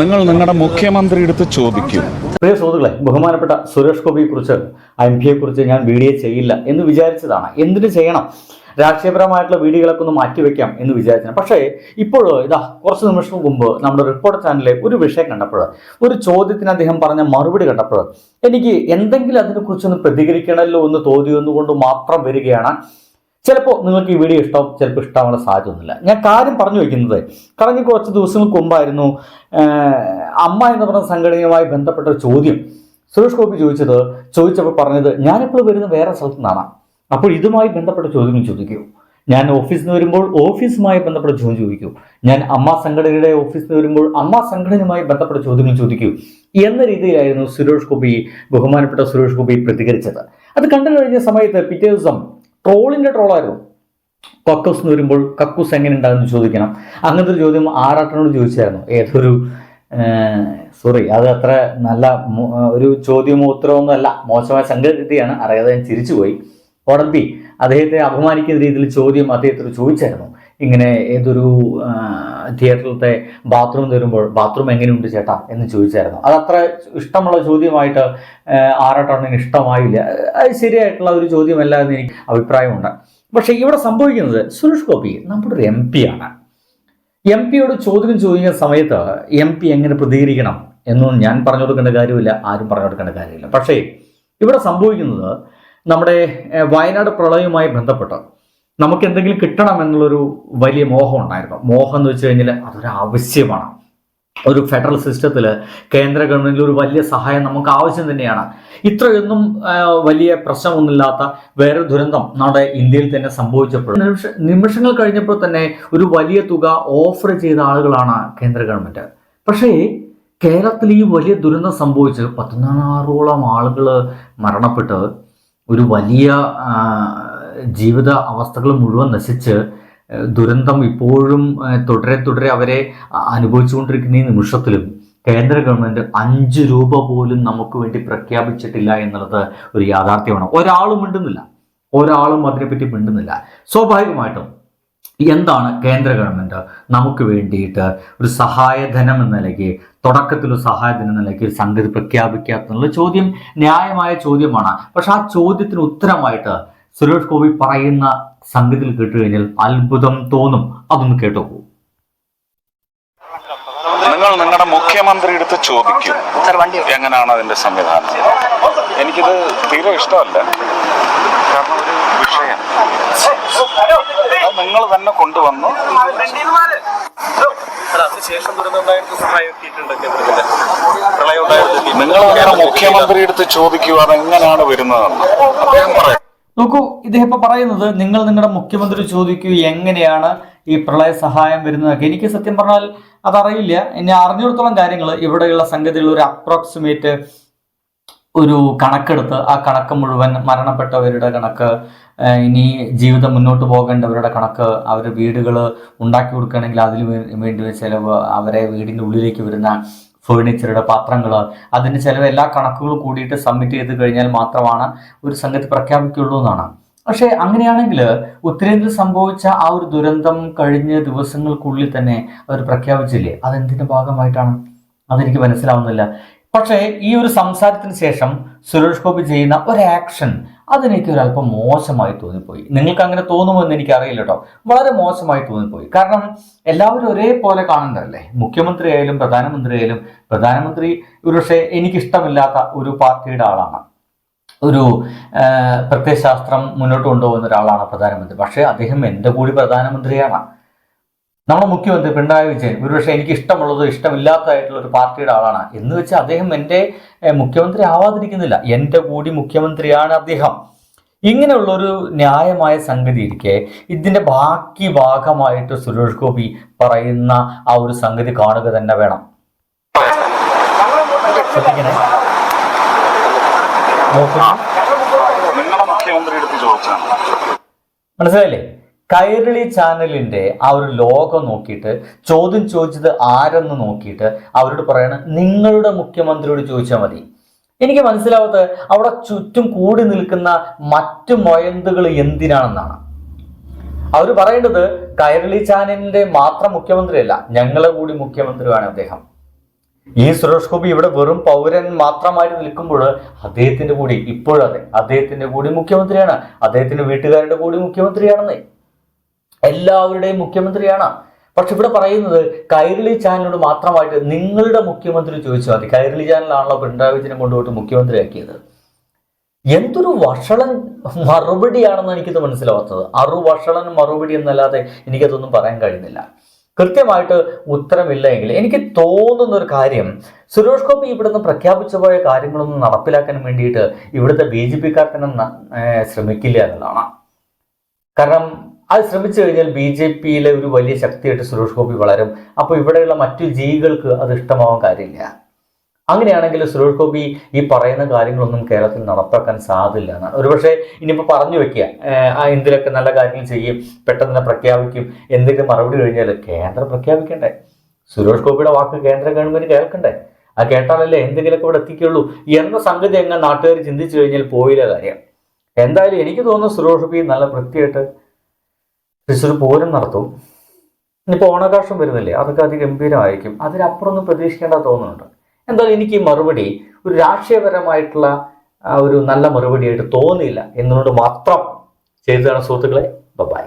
നിങ്ങൾ നിങ്ങളുടെ മുഖ്യമന്ത്രി എടുത്ത് ചോദിക്കും. പ്രിയ സുഹൃത്തുക്കളെ ബഹുമാനപ്പെട്ട സുരേഷ് ഗോപിയെ കുറിച്ച് എം പിയെ കുറിച്ച് ഞാൻ വീഡിയോ ചെയ്യില്ല എന്ന് വിചാരിച്ചതാണ്. എന്തിനു ചെയ്യണം? രാഷ്ട്രീയപരമായിട്ടുള്ള വീഡിയോകളൊക്കെ ഒന്ന് മാറ്റിവെക്കാം എന്ന് വിചാരിച്ചു പക്ഷേ ഇപ്പോൾ ഇതാ കുറച്ച് നിമിഷം മുമ്പ് നമ്മുടെ റിപ്പോർട്ട് ചാനലിലെ ഒരു വിഷയം കണ്ടപ്പോൾ ഒരു ചോദ്യത്തിന് അദ്ദേഹം പറഞ്ഞ മറുപടി കണ്ടപ്പോൾ എനിക്ക് എന്തെങ്കിലും അതിനെക്കുറിച്ചൊന്ന് പ്രതികരിക്കണമല്ലോ എന്ന് തോന്നിയെന്നുകൊണ്ട് മാത്രം വരികയാണ് ചിലപ്പോൾ നിങ്ങൾക്ക് ഈ വീഡിയോ ഇഷ്ടം ചിലപ്പോൾ ഇഷ്ടമാവാൻ സാധ്യതയൊന്നുമില്ല ഞാൻ കാര്യം പറഞ്ഞു വയ്ക്കുന്നത് കഴിഞ്ഞ കുറച്ച് ദിവസങ്ങൾക്ക് മുമ്പായിരുന്നു അമ്മ എന്ന് പറഞ്ഞ സംഘടനയുമായി ബന്ധപ്പെട്ട ഒരു ചോദ്യം. സുരേഷ് ഗോപി ചോദിച്ചത് ചോദിച്ചപ്പോൾ പറഞ്ഞത് ഞാനിപ്പോൾ വരുന്ന വേറെ സ്ഥലത്തു നിന്നാണ്. അപ്പോൾ ഇതുമായി ബന്ധപ്പെട്ട ചോദ്യം ചോദിക്കൂ. ഞാൻ ഓഫീസിൽ നിന്ന് വരുമ്പോൾ ഓഫീസുമായി ബന്ധപ്പെട്ട ചോദ്യം ചോദിക്കൂ. ഞാൻ അമ്മ സംഘടനയുടെ ഓഫീസിൽ നിന്ന് വരുമ്പോൾ അമ്മ സംഘടനയുമായി ബന്ധപ്പെട്ട ചോദ്യങ്ങൾ ചോദിക്കൂ. എന്ന രീതിയിലായിരുന്നു സുരേഷ് ഗോപി ബഹുമാനപ്പെട്ട സുരേഷ് ഗോപി പ്രതികരിച്ചത്. അത് കണ്ടു കഴിഞ്ഞ സമയത്ത് പിറ്റേ ദിവസം ട്രോളിന്റെ ട്രോളായിരുന്നു. കക്കൂസ് എന്ന് വരുമ്പോൾ കക്കൂസ് എങ്ങനെ ഉണ്ടാകുന്നു ചോദിക്കണം. അങ്ങനത്തെ ഒരു ചോദ്യം ആറാട്ടനോട് ചോദിച്ചായിരുന്നു. ഏതൊരു സോറി അത് അത്ര നല്ല ഒരു ചോദ്യമോ ഉത്തരവൊന്നും അല്ല. മോശമായ സംഗതിയാണ് അറിയാതെ ഞാൻ ചിരിച്ചുപോയി ഉടമ്പി അദ്ദേഹത്തെ അപമാനിക്കുന്ന രീതിയിൽ ചോദ്യം അദ്ദേഹത്തോട് ചോദിച്ചായിരുന്നു. ഇങ്ങനെ ഏതൊരു തിയേറ്ററിലത്തെ ബാത്റൂം തരുമ്പോൾ ബാത്റൂം എങ്ങനെയുണ്ട് ചേട്ടാ എന്ന് ചോദിച്ചായിരുന്നു. അതത്ര ഇഷ്ടമുള്ള ചോദ്യമായിട്ട് ആറാട്ടണ്ണന് ഇഷ്ടമായില്ല അത് ശരിയായിട്ടുള്ള ഒരു ചോദ്യമല്ല എന്ന് എനിക്ക് അഭിപ്രായമുണ്ട്. പക്ഷേ ഇവിടെ സംഭവിക്കുന്നത് സുരേഷ് ഗോപി നമ്മുടെ ഒരു എം പി ആണ്. എം പിയോട് ചോദ്യം ചോദിക്കുന്ന സമയത്ത് എം പി എങ്ങനെ പ്രതികരിക്കണം എന്നൊന്നും ഞാൻ പറഞ്ഞു കൊടുക്കേണ്ട കാര്യമില്ല ആരും പറഞ്ഞു കൊടുക്കേണ്ട കാര്യമില്ല. പക്ഷേ ഇവിടെ സംഭവിക്കുന്നത് നമ്മുടെ വയനാട് പ്രളയവുമായി ബന്ധപ്പെട്ട് നമുക്ക് എന്തെങ്കിലും കിട്ടണം എന്നുള്ളൊരു വലിയ മോഹം ഉണ്ടായിരുന്നു. മോഹം എന്ന് വെച്ച് കഴിഞ്ഞാൽ അതൊരു ആവശ്യമാണ് ഒരു ഫെഡറൽ സിസ്റ്റത്തിൽ കേന്ദ്ര ഗവൺമെന്റിൽ ഒരു വലിയ സഹായം നമുക്ക് ആവശ്യം തന്നെയാണ്. ഇത്രയൊന്നും വലിയ പ്രശ്നമൊന്നുമില്ലാത്ത വേറെ ദുരന്തം നമ്മുടെ ഇന്ത്യയിൽ തന്നെ സംഭവിച്ചപ്പോൾ. നിമിഷ നിമിഷങ്ങൾ കഴിഞ്ഞപ്പോൾ തന്നെ ഒരു വലിയ തുക ഓഫർ ചെയ്ത ആളുകളാണ് കേന്ദ്ര ഗവൺമെന്റ്. പക്ഷേ കേരളത്തിൽ ഈ വലിയ ദുരന്തം സംഭവിച്ച് പതിനാറോളം ആളുകൾ മരണപ്പെട്ട് ഒരു വലിയ ജീവിത അവസ്ഥകൾ മുഴുവൻ നശിച്ച് ദുരന്തം ഇപ്പോഴും തുടരെ തുടരെ അവരെ അനുഭവിച്ചുകൊണ്ടിരിക്കുന്ന ഈ നിമിഷത്തിലും കേന്ദ്ര ഗവൺമെന്റ് അഞ്ച് രൂപ പോലും നമുക്ക് വേണ്ടി പ്രഖ്യാപിച്ചിട്ടില്ല എന്നുള്ളത് ഒരു യാഥാർത്ഥ്യമാണ്. ഒരാളും മിണ്ടുന്നില്ല. ഒരാളും അതിനെപ്പറ്റി മിണ്ടുന്നില്ല. സ്വാഭാവികമായിട്ടും എന്താണ് കേന്ദ്ര ഗവൺമെന്റ് നമുക്ക് വേണ്ടിയിട്ട് ഒരു സഹായധനം എന്ന നിലയ്ക്ക് തുടക്കത്തിൽ ഒരു സഹായധനം എന്ന നിലയ്ക്ക് ഒരു സംഗതി പ്രഖ്യാപിക്കാത്തുള്ള ചോദ്യം ന്യായമായ ചോദ്യമാണ്. പക്ഷെ ആ ചോദ്യത്തിന് ഉത്തരമായിട്ട് സുരേഷ് ഗോപി പറയുന്ന സംഗതിയിൽ കേട്ടു കഴിഞ്ഞാൽ അത്ഭുതം തോന്നും. അതൊന്ന് കേട്ടോക്കൂ നിങ്ങൾ നിങ്ങളുടെ മുഖ്യമന്ത്രി എടുത്ത് ചോദിക്കും എങ്ങനെയാണ് അതിന്റെ സംവിധാനം? എനിക്കിത് തീരെ ഇഷ്ടമല്ല. കാരണം ഒരു വിഷയം. നിങ്ങൾ തന്നെ കൊണ്ടുവന്നു. നിങ്ങൾ നിങ്ങളുടെ മുഖ്യമന്ത്രി എടുത്ത് ചോദിക്കൂ അത് എങ്ങനെയാണ് വരുന്നതെന്ന് അദ്ദേഹം പറയാം. നോക്കൂ ഇദ്ദേഹം ഇപ്പൊ പറയുന്നത് നിങ്ങൾ നിങ്ങളുടെ മുഖ്യമന്ത്രി ചോദിക്കൂ എങ്ങനെയാണ് ഈ പ്രളയ സഹായം വരുന്നതൊക്കെ. എനിക്ക് സത്യം പറഞ്ഞാൽ അതറിയില്ല. എന്നെ അറിഞ്ഞിടത്തോളം കാര്യങ്ങൾ ഇവിടെയുള്ള സംഗതികൾ ഒരു അപ്രോക്സിമേറ്റ് ഒരു കണക്കെടുത്ത് ആ കണക്ക് മുഴുവൻ മരണപ്പെട്ടവരുടെ കണക്ക് ഇനി ജീവിതം മുന്നോട്ട് പോകേണ്ടവരുടെ കണക്ക് അവർ വീടുകൾ ഉണ്ടാക്കി കൊടുക്കുകയാണെങ്കിൽ അതിന് വേണ്ടി ചിലവ് അവരെ വീടിന്റെ ഉള്ളിലേക്ക് വരുന്ന ഫേർണിച്ചറുടെ പാത്രങ്ങൾ അതിന്റെ ചിലവ് എല്ലാ കണക്കുകളും കൂടിയിട്ട് സബ്മിറ്റ് ചെയ്ത് കഴിഞ്ഞാൽ മാത്രമാണ് ഒരു സംഗതി പ്രഖ്യാപിക്കുള്ളൂ എന്നാണ്. പക്ഷേ അങ്ങനെയാണെങ്കിൽ ഉത്തരേന്ത്യയിൽ സംഭവിച്ച ആ ഒരു ദുരന്തം കഴിഞ്ഞ ദിവസങ്ങൾക്കുള്ളിൽ തന്നെ അവർ പ്രഖ്യാപിച്ചില്ലേ? അതെന്തിന്റെ ഭാഗമായിട്ടാണ്? അതെനിക്ക് മനസ്സിലാവുന്നില്ല. പക്ഷേ ഈ ഒരു സംസാരത്തിന് ശേഷം സുരേഷ് ഗോപി ചെയ്യുന്ന ഒരു ആക്ഷൻ അതെനിക്ക് ഒരല്പം മോശമായി തോന്നിപ്പോയി. നിങ്ങൾക്ക് അങ്ങനെ തോന്നുമോ എന്ന് എനിക്ക് അറിയില്ല കേട്ടോ വളരെ മോശമായി തോന്നിപ്പോയി. കാരണം എല്ലാവരും ഒരേപോലെ കാണണ്ടല്ലേ? മുഖ്യമന്ത്രി ആയാലും പ്രധാനമന്ത്രി ആയാലും പ്രധാനമന്ത്രി ഒരുപക്ഷെ എനിക്കിഷ്ടമില്ലാത്ത ഒരു പാർട്ടിയുടെ ആളാണ്. ഒരു പ്രത്യയശാസ്ത്രം മുന്നോട്ട് കൊണ്ടുപോകുന്ന ഒരാളാണ് പ്രധാനമന്ത്രി. പക്ഷേ അദ്ദേഹം എന്റെ കൂടി പ്രധാനമന്ത്രിയാണ്. നമ്മുടെ മുഖ്യമന്ത്രി പിണറായി വിജയൻ ഒരുപക്ഷെ എനിക്ക് ഇഷ്ടമുള്ളത് ഇഷ്ടമില്ലാത്തതായിട്ടുള്ള ഒരു പാർട്ടിയുടെ ആളാണ് എന്ന് വെച്ചാൽ അദ്ദേഹം എന്റെ മുഖ്യമന്ത്രി ആവാതിരിക്കുന്നില്ല എന്റെ കൂടി മുഖ്യമന്ത്രിയാണ് അദ്ദേഹം ഇങ്ങനെയുള്ളൊരു ന്യായമായ സംഗതി ഇരിക്കെ ഇതിന്റെ ബാക്കി ഭാഗമായിട്ട് സുരേഷ് ഗോപി പറയുന്ന ആ ഒരു സംഗതി കാണുക തന്നെ വേണം ശ്രദ്ധിക്കണേ മനസ്സിലായില്ലേ കൈരളി ചാനലിന്റെ ആ ഒരു ലോഗോ നോക്കിയിട്ട് ചോദ്യം ചോദിച്ചത് ആരെന്ന് നോക്കിയിട്ട് അവരോട് പറയണം നിങ്ങളുടെ മുഖ്യമന്ത്രിയോട് ചോദിച്ചാൽ മതി. എനിക്ക് മനസ്സിലാവാത്ത അവിടെ ചുറ്റും കൂടി നിൽക്കുന്ന മറ്റു മൊയന്തുകൾ എന്തിനാണെന്നാണ്. അവർ പറയേണ്ടത് കൈരളി ചാനലിന്റെ മാത്രം മുഖ്യമന്ത്രിയല്ല ഞങ്ങളെ കൂടി മുഖ്യമന്ത്രിയാണ് അദ്ദേഹം. ഈ സുരേഷ് ഗോപി ഇവിടെ വെറും പൗരൻ മാത്രമായി നിൽക്കുമ്പോൾ അദ്ദേഹത്തിന്റെ കൂടി ഇപ്പോഴതെ അദ്ദേഹത്തിന്റെ കൂടി മുഖ്യമന്ത്രിയാണ് അദ്ദേഹത്തിന്റെ വീട്ടുകാരുടെ കൂടി മുഖ്യമന്ത്രിയാണെന്നേ. എല്ലാവരുടെയും മുഖ്യമന്ത്രിയാണ്. പക്ഷെ ഇവിടെ പറയുന്നത് കൈരളി ചാനലിനോട് മാത്രമായിട്ട് നിങ്ങളുടെ മുഖ്യമന്ത്രി ചോദിച്ചാൽ മതി. കൈരളി ചാനലാണല്ലോ പിണറായി വിജയനെ കൊണ്ടുപോയിട്ട് മുഖ്യമന്ത്രിയാക്കിയത്. എന്തൊരു വഷളൻ മറുപടിയാണെന്ന് എനിക്കിത് മനസ്സിലാവാത്തത്. അറു വഷളൻ മറുപടി എന്നല്ലാതെ എനിക്കതൊന്നും പറയാൻ കഴിയുന്നില്ല. കൃത്യമായിട്ട് ഉത്തരമില്ല എങ്കിൽ എനിക്ക് തോന്നുന്ന ഒരു കാര്യം സുരേഷ് ഗോപി ഇവിടുന്ന് പ്രഖ്യാപിച്ചു പോയ കാര്യങ്ങളൊന്നും നടപ്പിലാക്കാൻ വേണ്ടിയിട്ട് ഇവിടുത്തെ ബി ജെ പിക്കാർ ശ്രമിക്കില്ല എന്നുള്ളതാണ്. കാരണം അത് ശ്രമിച്ചു കഴിഞ്ഞാൽ ബി ജെ പിയിലെ ഒരു വലിയ ശക്തിയായിട്ട് സുരേഷ് ഗോപി വളരും. അപ്പോൾ ഇവിടെയുള്ള മറ്റു ജീവികൾക്ക് അത് ഇഷ്ടമാവാൻ കാര്യമില്ല. അങ്ങനെയാണെങ്കിൽ സുരേഷ് ഗോപി ഈ പറയുന്ന കാര്യങ്ങളൊന്നും കേരളത്തിൽ നടപ്പാക്കാൻ സാധില്ല എന്നാണ്. ഒരുപക്ഷെ ഇനിയിപ്പോൾ പറഞ്ഞു വെക്കുക ആ എന്തിലൊക്കെ നല്ല കാര്യങ്ങൾ ചെയ്യും പെട്ടെന്ന് തന്നെ പ്രഖ്യാപിക്കും എന്തെങ്കിലും മറുപടി കഴിഞ്ഞാൽ കേന്ദ്രം പ്രഖ്യാപിക്കണ്ടേ? സുരേഷ് ഗോപിയുടെ വാക്ക് കേന്ദ്ര ഗവൺമെന്റ് കേൾക്കണ്ടേ? ആ കേട്ടാലല്ലേ എന്തെങ്കിലുമൊക്കെ ഇവിടെ എത്തിക്കുള്ളൂ എന്ന സംഗതി എങ്ങനെ നാട്ടുകാർ ചിന്തിച്ചു കഴിഞ്ഞാൽ പോയില്ല കാര്യം. എന്തായാലും എനിക്ക് തോന്നുന്നു സുരേഷ് ഗോപി നല്ല വൃത്തിയായിട്ട് തൃശ്ശൂർ പൂരം നടത്തും. ഇനിയിപ്പോൾ ഓണാഘോഷം വരുന്നില്ലേ? അതൊക്കെ അതിഗംഭീരമായിരിക്കും അതിനപ്പുറം ഒന്നും പ്രതീക്ഷിക്കേണ്ട തോന്നുന്നുണ്ട് എന്തായാലും എനിക്ക് ഈ മറുപടി ഒരു രാഷ്ട്രീയപരമായിട്ടുള്ള ഒരു നല്ല മറുപടിയായിട്ട് തോന്നിയില്ല. എന്നുകൊണ്ട് മാത്രം ചെയ്തതാണ് സുഹൃത്തുക്കളെ ബൈ